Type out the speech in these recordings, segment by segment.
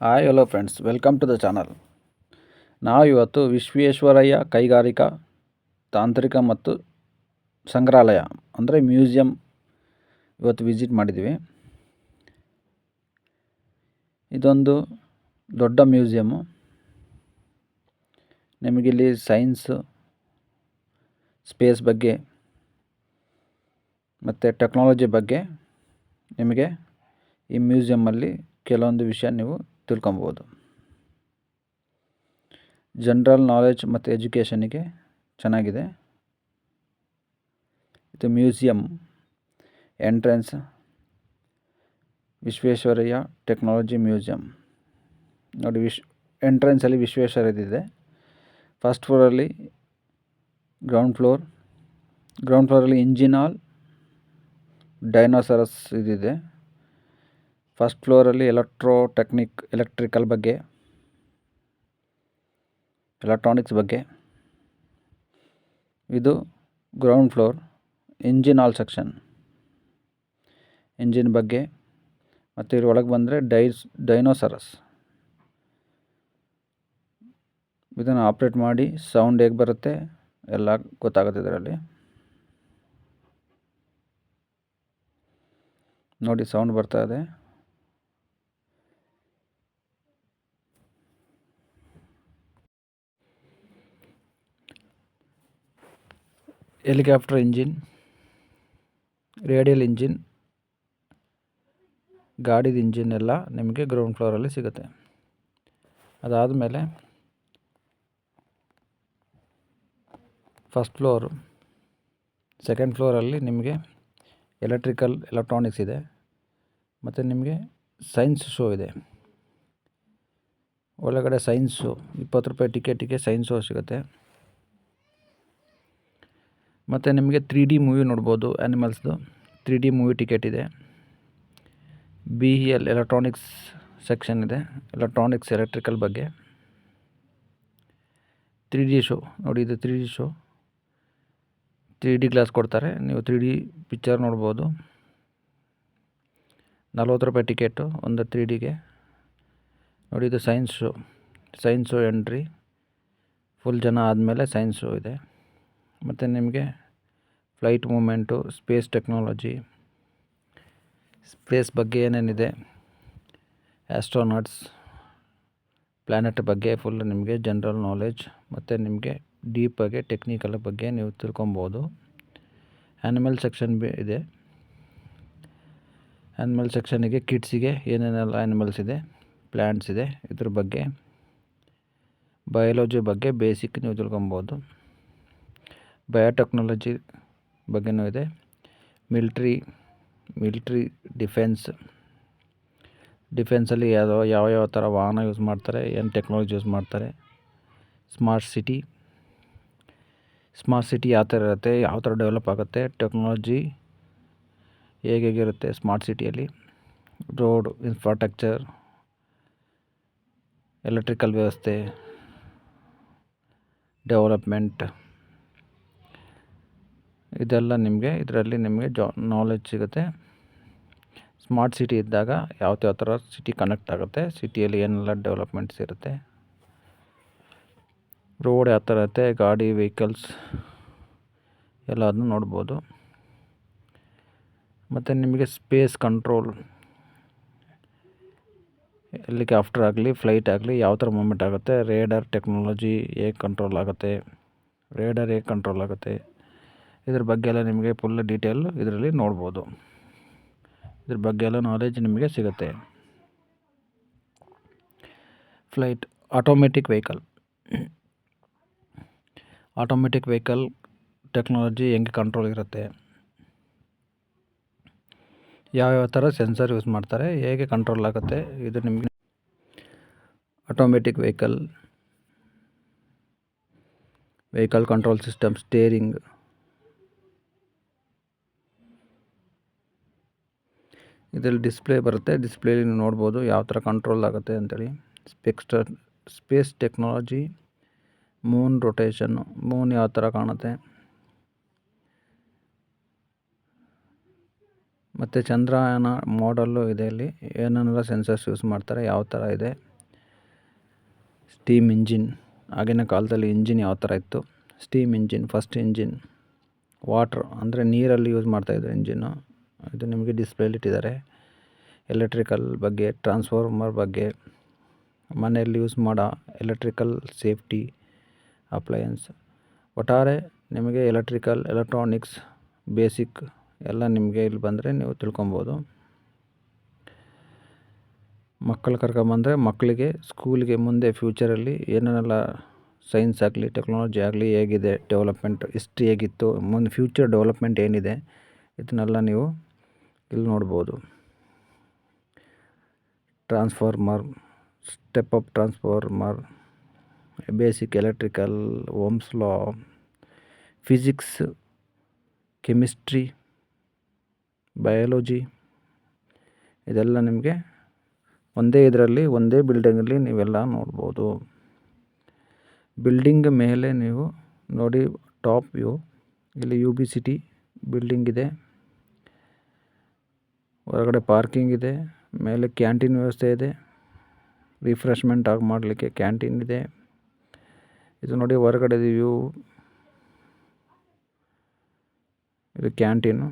Hi hello friends welcome to the channel ನಾವು ಇವತ್ತು ವಿಶ್ವೇಶ್ವರಯ್ಯ ಕೈಗಾರಿಕಾ, ತಾಂತ್ರಿಕ ಮತ್ತು ಸಂಗ್ರಹಾಲಯ, ಅಂದರೆ ಮ್ಯೂಸಿಯಂ ಇವತ್ತು ವಿಸಿಟ್ ಮಾಡಿದ್ದೀವಿ ಇದೊಂದು ದೊಡ್ಡ ಮ್ಯೂಸಿಯಮ್ಮು ನಿಮಗಿಲ್ಲಿ ಸೈನ್ಸ್ ಸ್ಪೇಸ್ ಬಗ್ಗೆ, ಮತ್ತು ಟೆಕ್ನಾಲಜಿ ಬಗ್ಗೆ ನಿಮಗೆ ಈ ಮ್ಯೂಸಿಯಮ್ಮಲ್ಲಿ ಕೆಲವೊಂದು ವಿಷಯ ನೀವು ತಿಳ್ಕೊಬೋದು. ಜನ್ರಲ್ ನಾಲೆಜ್ ಮತ್ತು ಎಜುಕೇಷನಿಗೆ ಚೆನ್ನಾಗಿದೆ. ಇದು museum entrance Visvesvaraya technology museum ನೋಡಿ ವಿಶ್ ಎಂಟ್ರೆನ್ಸಲ್ಲಿ ವಿಶ್ವೇಶ್ವರಯ್ಯದಿದೆ ಫಸ್ಟ್ ಫ್ಲೋರಲ್ಲಿ ಗ್ರೌಂಡ್ ಫ್ಲೋರ್ ಗ್ರೌಂಡ್ ಫ್ಲೋರಲ್ಲಿ ಇಂಜಿನ್ ಆಲ್ ಡೈನೋಸರಸ್ ಇದಿದೆ. ಫಸ್ಟ್ ಫ್ಲೋರಲ್ಲಿ ಎಲೆಕ್ಟ್ರೋ ಟೆಕ್ನಿಕ್ ಎಲೆಕ್ಟ್ರಿಕಲ್ ಬಗ್ಗೆ ಎಲೆಕ್ಟ್ರಾನಿಕ್ಸ್ ಬಗ್ಗೆ. ಇದು ground floor engine hall section engine ಬಗ್ಗೆ. ಮತ್ತು ಇದ್ರ ಒಳಗೆ ಬಂದರೆ ಡೈಸ್ ಡೈನೋಸರಸ್ ಇದನ್ನು ಆಪ್ರೇಟ್ ಮಾಡಿ ಸೌಂಡ್ ಹೇಗೆ ಬರುತ್ತೆ ಎಲ್ಲ ಗೊತ್ತಾಗುತ್ತೆ ಇದರಲ್ಲಿ. ನೋಡಿ ಸೌಂಡ್ ಬರ್ತಾ ಇದೆ. ಹೆಲಿಕಾಪ್ಟರ್ ಇಂಜಿನ್, ರೇಡಿಯಲ್ ಇಂಜಿನ್, ಗಾಡಿದ ಇಂಜಿನ್ ಎಲ್ಲ ನಿಮಗೆ ಗ್ರೌಂಡ್ ಫ್ಲೋರಲ್ಲಿ ಸಿಗುತ್ತೆ. ಅದಾದಮೇಲೆ ಫಸ್ಟ್ ಫ್ಲೋರು ಸೆಕೆಂಡ್ ಫ್ಲೋರಲ್ಲಿ ನಿಮಗೆ ಎಲೆಕ್ಟ್ರಿಕಲ್ ಎಲೆಕ್ಟ್ರಾನಿಕ್ಸ್ ಇದೆ. ಮತ್ತು ನಿಮಗೆ ಸೈನ್ಸ್ ಶೋ ಇದೆ. ಒಳಗಡೆ ಸೈನ್ಸು ಇಪ್ಪತ್ತು ರೂಪಾಯಿ ಟಿಕೆಟಿಗೆ ಸೈನ್ಸ್ ಶೋ ಸಿಗುತ್ತೆ. ಮತ್ತು ನಿಮಗೆ ತ್ರೀ ಡಿ ಮೂವಿ ನೋಡ್ಬೋದು ಆ್ಯನಿಮಲ್ಸ್ದು ತ್ರೀ ಡಿ ಮೂವಿ ಟಿಕೆಟ್ ಇದೆ. B E L electronics section ಇದೆ ಎಲೆಕ್ಟ್ರಾನಿಕ್ಸ್ ಎಲೆಕ್ಟ್ರಿಕಲ್ ಬಗ್ಗೆ. ತ್ರೀ ಡಿ ಶೋ ನೋಡಿ ಇದು three D show three D glass ಕೊಡ್ತಾರೆ, ನೀವು ತ್ರೀ ಡಿ ಪಿಕ್ಚರ್ ನೋಡ್ಬೋದು. ನಲ್ವತ್ತು ರೂಪಾಯಿ ಟಿಕೆಟು ಒಂದು ತ್ರೀ ಡಿಗೆ ನೋಡಿ ಇದು science show science entry full ಜನ ಆದಮೇಲೆ ಸೈನ್ಸ್ ಶೋ ಇದೆ. ಮತ್ತು ನಿಮಗೆ flight movement, space technology, space ಬಗ್ಗೆ ಏನೇನಿದೆ ಆ್ಯಸ್ಟ್ರೋನಾಟ್ಸ್ ಪ್ಲ್ಯಾನೆಟ್ ಬಗ್ಗೆ ಫುಲ್ ನಿಮಗೆ ಜನರಲ್ ನಾಲೆಜ್ ಮತ್ತು ನಿಮಗೆ ಡೀಪಾಗಿ ಟೆಕ್ನಿಕಲ್ ಬಗ್ಗೆ ನೀವು ತಿಳ್ಕೊಬೋದು. ಆ್ಯನಿಮಲ್ ಸೆಕ್ಷನ್ ಬಿ ಇದೆ. ಆ್ಯನಿಮಲ್ ಸೆಕ್ಷನಿಗೆ ಕಿಡ್ಸಿಗೆ ಏನೇನೆಲ್ಲ ಆ್ಯನಿಮಲ್ಸ್ ಇದೆ ಪ್ಲ್ಯಾಂಟ್ಸ್ ಇದೆ ಇದ್ರ ಬಗ್ಗೆ, ಬಯಾಲಜಿ ಬಗ್ಗೆ ಬೇಸಿಕ್ ನೀವು ತಿಳ್ಕೊಬೋದು. ಬಯೋಟೆಕ್ನಾಲಜಿ ಬಗ್ಗೆಯೂ ಇದೆ. ಮಿಲ್ಟ್ರಿ ಮಿಲ್ಟ್ರಿ ಡಿಫೆನ್ಸ್ ಡಿಫೆನ್ಸಲ್ಲಿ ಯಾವ ಯಾವ ಯಾವ ಥರ ವಾಹನ ಯೂಸ್ ಮಾಡ್ತಾರೆ, ಏನು ಟೆಕ್ನಾಲಜಿ ಯೂಸ್ ಮಾಡ್ತಾರೆ. ಸ್ಮಾರ್ಟ್ ಸಿಟಿ ಸ್ಮಾರ್ಟ್ ಸಿಟಿ ಯಾವ ಥರ ಇರುತ್ತೆ, ಯಾವ ಥರ ಡೆವಲಪ್ ಆಗುತ್ತೆ ಟೆಕ್ನಾಲಜಿ ಹೇಗೆ ಹೇಗಿರುತ್ತೆ ಸ್ಮಾರ್ಟ್ ಸಿಟಿಯಲ್ಲಿ ರೋಡ್ ಇನ್ಫ್ರಾಸ್ಟ್ರಕ್ಚರ್ ಎಲೆಕ್ಟ್ರಿಕಲ್ ವ್ಯವಸ್ಥೆ ಡೆವಲಪ್ಮೆಂಟ್ ಇದೆಲ್ಲ ನಿಮಗೆ, ಇದರಲ್ಲಿ ನಿಮಗೆ ಜಾ ನಾಲೆಜ್ ಸಿಗುತ್ತೆ. ಸ್ಮಾರ್ಟ್ ಸಿಟಿ ಇದ್ದಾಗ ಯಾವ ಯಾವ ಥರ ಸಿಟಿ ಕನೆಕ್ಟ್ ಆಗುತ್ತೆ ಸಿಟಿಯಲ್ಲಿ ಏನೆಲ್ಲ ಡೆವಲಪ್ಮೆಂಟ್ಸ್ ಇರುತ್ತೆ. ರೋಡ್ ಯಾವ ಥರ ಇರುತ್ತೆ, ಗಾಡಿ ವೆಹಿಕಲ್ಸ್ ಎಲ್ಲ ಅದನ್ನು ನೋಡ್ಬೋದು. ಮತ್ತು ನಿಮಗೆ ಸ್ಪೇಸ್ ಕಂಟ್ರೋಲ್ ಹೆಲಿಕಾಪ್ಟರ್ ಆಗಲಿ ಫ್ಲೈಟ್ ಆಗಲಿ, ಯಾವ ಥರ ಮೂಮೆಂಟ್ ಆಗುತ್ತೆ ರೇಡರ್ ಟೆಕ್ನಾಲಜಿ ಹೇಗೆ ಕಂಟ್ರೋಲ್ ಆಗುತ್ತೆ ರೇಡರ್ ಹೇಗೆ ಕಂಟ್ರೋಲ್ ಆಗುತ್ತೆ. ಇದ್ರ ಬಗ್ಗೆ ಎಲ್ಲ ನಿಮಗೆ ಫುಲ್ ಡೀಟೇಲ್ ಇದರಲ್ಲಿ ನೋಡ್ಬೋದು. ಇದ್ರ ಬಗ್ಗೆ ಎಲ್ಲ ನಾಲೆಜ್ ನಿಮಗೆ ಸಿಗುತ್ತೆ. Flight automatic vehicle automatic vehicle technology ಹೆಂಗೆ ಕಂಟ್ರೋಲ್ ಇರುತ್ತೆ? ಯಾವ್ಯಾವ ಥರ ಸೆನ್ಸರ್ ಯೂಸ್ ಮಾಡ್ತಾರೆ, ಹೇಗೆ ಕಂಟ್ರೋಲ್ ಆಗುತ್ತೆ, ಇದು ನಿಮಗೆ automatic vehicle vehicle control system steering ಇದರಲ್ಲಿ ಡಿಸ್ಪ್ಲೇ ಬರುತ್ತೆ. ಡಿಸ್ಪ್ಲೇಲಿ ನೀವು ನೋಡ್ಬೋದು ಯಾವ ಥರ ಕಂಟ್ರೋಲ್ ಆಗುತ್ತೆ ಅಂತೇಳಿ. ಸ್ಪೆಕ್ಸ್ಟರ್ ಸ್ಪೇಸ್ ಟೆಕ್ನಾಲಜಿ ಮೂನ್ ರೊಟೇಷನ್ನು ಮೂನ್ ಯಾವ ಥರ ಕಾಣುತ್ತೆ. ಮತ್ತು ಚಂದ್ರಯಾನ ಮಾಡಲ್ಲು ಇದೆ ಇಲ್ಲಿ. ಏನೇನೆಲ್ಲ ಸೆನ್ಸರ್ಸ್ ಯೂಸ್ ಮಾಡ್ತಾರೆ, ಯಾವ ಥರ ಇದೆ. ಸ್ಟೀಮ್ ಇಂಜಿನ್ ಆಗಿನ ಕಾಲದಲ್ಲಿ ಇಂಜಿನ್ ಯಾವ ಥರ ಇತ್ತು. Steam engine first engine water ಅಂದರೆ ನೀರಲ್ಲಿ ಯೂಸ್ ಮಾಡ್ತಾಯಿದ್ರು ಇಂಜಿನ್ನು ಇದು ನಿಮಗೆ ಡಿಸ್ಪ್ಲೇಲಿ ಇಟ್ಟಿದ್ದಾರೆ. ಎಲೆಕ್ಟ್ರಿಕಲ್ ಬಗ್ಗೆ ಟ್ರಾನ್ಸ್ಫಾರ್ಮರ್ ಬಗ್ಗೆ, ಮನೆಯಲ್ಲಿ ಯೂಸ್ ಮಾಡೋ ಎಲೆಕ್ಟ್ರಿಕಲ್ ಸೇಫ್ಟಿ ಅಪ್ಲಯನ್ಸ್ ಒಟ್ಟಾರೆ ನಿಮಗೆ ಎಲೆಕ್ಟ್ರಿಕಲ್ ಎಲೆಕ್ಟ್ರಾನಿಕ್ಸ್ ಬೇಸಿಕ್ ಎಲ್ಲ ನಿಮಗೆ ಇಲ್ಲಿ ಬಂದರೆ ನೀವು ತಿಳ್ಕೊಬೋದು. ಮಕ್ಕಳು ಕರ್ಕೊಂಬಂದರೆ ಮಕ್ಕಳಿಗೆ ಸ್ಕೂಲಿಗೆ ಮುಂದೆ ಫ್ಯೂಚರಲ್ಲಿ ಏನೇನೆಲ್ಲ ಸೈನ್ಸ್ ಆಗಲಿ ಟೆಕ್ನಾಲಜಿ ಆಗಲಿ ಹೇಗಿದೆ ಡೆವಲಪ್ಮೆಂಟ್ ಹಿಸ್ಟ್ರಿ ಹೇಗಿತ್ತು, ಮುಂದೆ ಫ್ಯೂಚರ್ ಡೆವಲಪ್ಮೆಂಟ್ ಏನಿದೆ, ಇದನ್ನೆಲ್ಲ ನೀವು ಇಲ್ಲಿ ನೋಡ್ಬೋದು. Transformer, step up transformer, basic electrical, Ohm's law, physics, chemistry, biology, ಇದೆಲ್ಲ ನಿಮಗೆ ಒಂದೇ ಇದರಲ್ಲಿ, ಒಂದೇ ಬಿಲ್ಡಿಂಗಲ್ಲಿ ನೀವೆಲ್ಲ ನೋಡ್ಬೋದು. ಬಿಲ್ಡಿಂಗ್ ಮೇಲೆ ನೀವು ನೋಡಿ ಟಾಪ್ ವ್ಯೂ. ಇಲ್ಲಿ ಯು ಬಿ ಸಿಟಿ ಬಿಲ್ಡಿಂಗ್ ಇದೆ. ಹೊರಗಡೆ ಪಾರ್ಕಿಂಗ್ ಇದೆ, ಮೇಲೆ ಕ್ಯಾಂಟೀನ್ ವ್ಯವಸ್ಥೆ ಇದೆ. ರಿಫ್ರೆಶ್ಮೆಂಟ್ ಆಗಿ ಮಾಡಲಿಕ್ಕೆ ಕ್ಯಾಂಟೀನ್ ಇದೆ. ಇದು ನೋಡಿ ಹೊರಗಡೆ ವ್ಯೂ. ಇದು ಕ್ಯಾಂಟೀನು.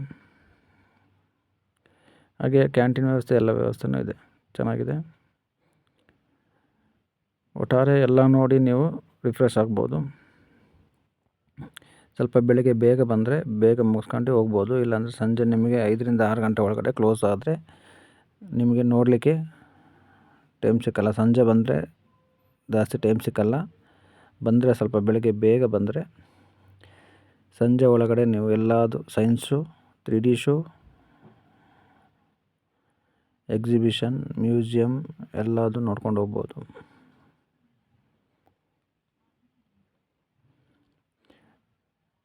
ಹಾಗೆ ಕ್ಯಾಂಟೀನ್ ವ್ಯವಸ್ಥೆ, ಎಲ್ಲ ವ್ಯವಸ್ಥೆನೂ ಇದೆ. ಚೆನ್ನಾಗಿದೆ. ಒಟ್ಟಾರೆ ಎಲ್ಲ ನೋಡಿ ನೀವು ರಿಫ್ರೆಶ್ ಆಗ್ಬೋದು. ಸ್ವಲ್ಪ ಬೆಳಗ್ಗೆ ಬೇಗ ಬಂದರೆ ಬೇಗ ಮುಗಿಸ್ಕೊಂಡು ಹೋಗ್ಬೋದು. ಇಲ್ಲಾಂದರೆ ಸಂಜೆ ನಿಮಗೆ ಐದರಿಂದ ಆರು ಗಂಟೆ ಒಳಗಡೆ ಕ್ಲೋಸ್ ಆದರೆ ನಿಮಗೆ ನೋಡಲಿಕ್ಕೆ ಟೈಮ್ ಸಿಕ್ಕಲ್ಲ. ಸಂಜೆ ಬಂದರೆ ಜಾಸ್ತಿ ಟೈಮ್ ಸಿಕ್ಕಲ್ಲ. ಬಂದರೆ ಸ್ವಲ್ಪ ಬೆಳಗ್ಗೆ ಬೇಗ ಬಂದರೆ ಸಂಜೆ ಒಳಗಡೆ ನೀವು ಎಲ್ಲದು science three D show exhibition museum ಎಲ್ಲದು ನೋಡ್ಕೊಂಡು ಹೋಗ್ಬೋದು.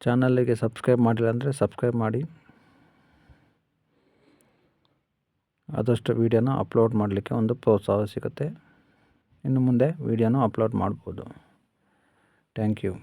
ಚಾನಲ್ಲಿಗೆ ಸಬ್ಸ್ಕ್ರೈಬ್ ಮಾಡಿಲ್ಲ ಅಂದರೆ ಸಬ್ಸ್ಕ್ರೈಬ್ ಮಾಡಿ. ಆದಷ್ಟು ವೀಡಿಯೋನ ಅಪ್ಲೋಡ್ ಮಾಡಲಿಕ್ಕೆ ಒಂದು ಪ್ರೋತ್ಸಾಹ ಸಿಗುತ್ತೆ. ಇನ್ನು ಮುಂದೆ ವೀಡಿಯೋನ ಅಪ್ಲೋಡ್ ಮಾಡ್ಬೋದು. Thank you.